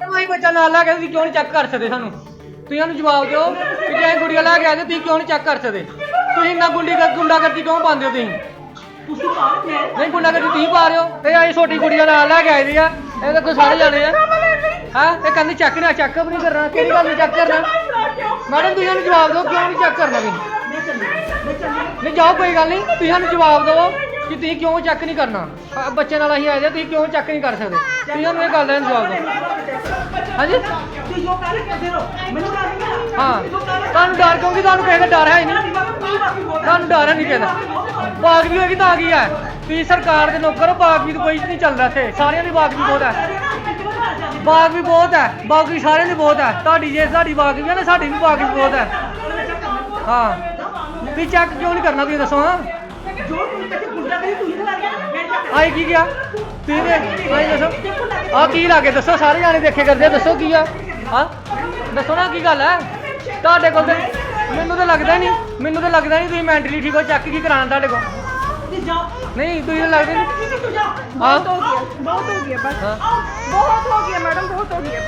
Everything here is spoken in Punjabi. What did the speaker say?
ਕੋਈ ਬੱਚਾ ਨਾਲ ਲੈ ਕੇ ਤੁਸੀਂ ਕਿਉਂ ਨਹੀਂ ਚੈੱਕ ਕਰ ਸਕਦੇ ਸਾਨੂੰ? ਤੁਸੀਂ ਸਾਨੂੰ ਜਵਾਬ ਦਿਓ ਕਿ ਜੇ ਗੁੜੀਆ ਲੈ ਕੇ ਆਏ ਤੇ ਤੁਸੀਂ ਕਿਉਂ ਨਹੀਂ ਚੈੱਕ ਕਰ ਸਕਦੇ? ਤੁਸੀਂ ਇੰਨਾ ਗੁੰਡੀ ਗੁੰਡਾਗਰਦੀ ਕਿਉਂ ਪਾਉਂਦੇ ਹੋ ਤੁਸੀਂ? ਤੁਸੀਂ ਪਾਓ ਮੈਂ ਨਹੀਂ, ਗੁੰਡਾਗਰਦੀ ਤੁਸੀਂ ਪਾ ਰਹੇ ਹੋ। ਇਹ ਆਈ ਛੋਟੀ ਕੁੜੀਆਂ ਨਾਲ ਲੈ ਕੇ ਆਏ ਦੀ ਆ। ਇਹ ਤਾਂ ਕੋਈ ਸਾਰੇ ਜਾਣੇ ਆ। ਹਾਂ? ਇਹ ਕਹਿੰਦੇ ਚੈੱਕ ਨਾ ਚੈੱਕ ਨਹੀਂ ਕਰਨਾ, ਕਿਹੜੀ ਗੱਲ ਨਹੀਂ ਚੈੱਕ ਕਰਨਾ? ਮੈਡਮ, ਤੁਸੀਂ ਸਾਨੂੰ ਜਵਾਬ ਦਿਓ, ਕਿਉਂ ਨਹੀਂ ਚੈੱਕ ਕਰਨਾ ਤੁਸੀਂ? ਨਹੀਂ, ਜਾਓ, ਕੋਈ ਗੱਲ ਨਹੀਂ, ਤੁਸੀਂ ਸਾਨੂੰ ਜਵਾਬ ਦਿਓ। ਕਿ ਤੁਸੀਂ ਕਿਉਂ ਚੈੱਕ ਨਹੀਂ ਕਰਨਾ? ਬੱਚੇ ਨਾਲ ਅਸੀਂ ਆਏ ਦੇ ਤੁਸੀਂ ਕਿਉਂ ਚੈੱਕ ਨਹੀਂ ਕਰ ਸਕਦੇ? ਤੁਸੀਂ ਸਾਨੂੰ ਇਹ ਗੱਲ ਦਾ ਜਵਾਬ ਦਿਓ। ਹਾਂਜੀ? ਤੁਸੀਂ ਜੋ ਕਰ ਕਰਦੇ ਰਹੋ। ਮੈਨੂੰ ਡਰ ਨਹੀਂ ਹਾਂ। ਤੁਹਾਨੂੰ ਡਰ ਕਿਉਂਕਿ ਤੁਹਾਨੂੰ ਕਿਸੇ ਦਾ ਡਰ ਹੈ ਹੀ ਨਹੀਂ। ਤੁਹਾਨੂੰ ਡਰ ਹੈ ਨਹੀਂ ਕਿਸੇ ਦਾ। ਬਾਗ ਵੀ ਹੋਏਗੀ ਤਾਂ ਕੀ ਹੈ? ਤੁਸੀਂ ਸਰਕਾਰ ਦੇ ਨੌਕਰ ਹੋ ਬਾਗ ਵੀ ਤਾਂ ਕੋਈ ਨਹੀਂ ਚੱਲਦਾ ਇੱਥੇ। ਸਾਰਿਆਂ ਦੀ ਬਾਗ ਵੀ ਬਹੁਤ ਹੈ। ਬਾਗ ਵੀ ਬਹੁਤ ਹੈ। ਬਾਗ ਵੀ ਸਾਰਿਆਂ ਦੀ ਬਹੁਤ ਹੈ। ਤੁਹਾਡੀ ਜੇ ਸਾਡੀ ਬਾਗ ਵੀ ਹੈ ਨਾ ਸਾਡੀ ਵੀ ਬਾਗ ਵੀ ਬਹੁਤ ਹੈ। ਹਾਂ। ਤੁਸੀਂ ਚੈੱਕ ਕਿਉਂ ਨਹੀਂ ਕਰਨਾ ਤੁਸੀਂ ਦੱਸੋ ਹਾਂ? ਆਈ ਕੀ ਗਿਆ? ਦੇ ਆਈ ਦੱਸੋ। ਆ ਕੀ ਲਾਗੇ ਦੱਸੋ ਸਾਰੇ ਜਾਣੇ ਦੇਖੇ ਕਰਦੇ ਆ, ਦੱਸੋ ਕੀ ਆ? ਹਾਂ? ਦੱਸੋ ਨਾ ਕੀ ਗੱਲ ਹੈ ਤੁਹਾਡੇ ਕੋਲ ਤੇ ਮੈਨੂੰ ਤਾਂ ਲੱਗਦਾ ਨਹੀਂ ਮੈਨੂੰ ਤਾਂ ਲੱਗਦਾ ਨਹੀਂ ਤੁਸੀਂ ਮੈਂਟਲੀ ਠੀਕ ਹੋ ਚੈੱਕ ਕੀ ਕਰਾਉਣਾ ਤੁਹਾਡੇ ਕੋਲ? ਨਹੀਂ ਤੁਸੀਂ ਤਾਂ ਲੱਗਦੇ ਨਹੀਂ। ਹੋ। ਗਿਆ ਬਹੁਤ ਹੋ ਗਿਆ ਬਸ। ਹਾਂ। ਬਹੁਤ ਹੋ ਗਿਆ ਮੈਡਮ ਬਹੁਤ ਹੋ ਗਿਆ